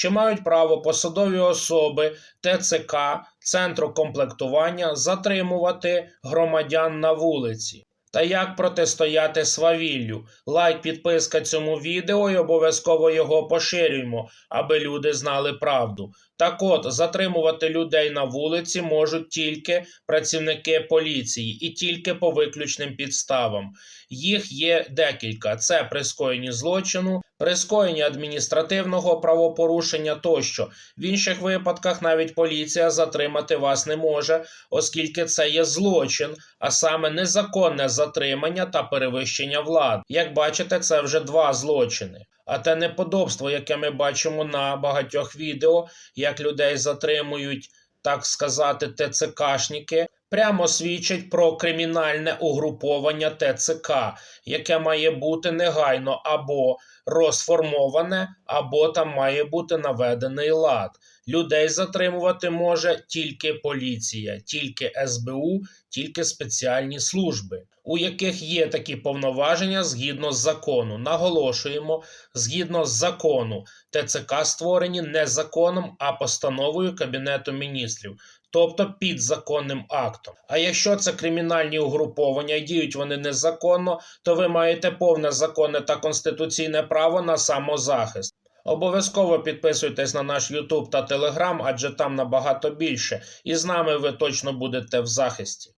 Чи мають право посадові особи ТЦК, центру комплектування затримувати громадян на вулиці? Та як протистояти свавіллю? Лайк, підписка цьому відео і обов'язково його поширюємо, аби люди знали правду. Так от, затримувати людей на вулиці можуть тільки працівники поліції і тільки по виключним підставам. Їх є декілька: це при скоєнні злочину, при скоєнні адміністративного правопорушення тощо. В інших випадках навіть поліція затримати вас не може, оскільки це є злочин, а саме незаконне затримання та перевищення влади. Як бачите, це вже два злочини. А те неподобство, яке ми бачимо на багатьох відео, як людей затримують, так сказати, ТЦКшники, прямо свідчить про кримінальне угруповання ТЦК, яке має бути негайно або розформоване, або там має бути наведений лад. Людей затримувати може тільки поліція, тільки СБУ, тільки спеціальні служби, у яких є такі повноваження згідно з закону. Наголошуємо, згідно з закону, ТЦК створені не законом, а постановою Кабінету міністрів. Тобто підзаконним актом. А якщо це кримінальні угруповання і діють вони незаконно, то ви маєте повне законне та конституційне право на самозахист. Обов'язково підписуйтесь на наш YouTube та Telegram, адже там набагато більше, і з нами ви точно будете в захисті.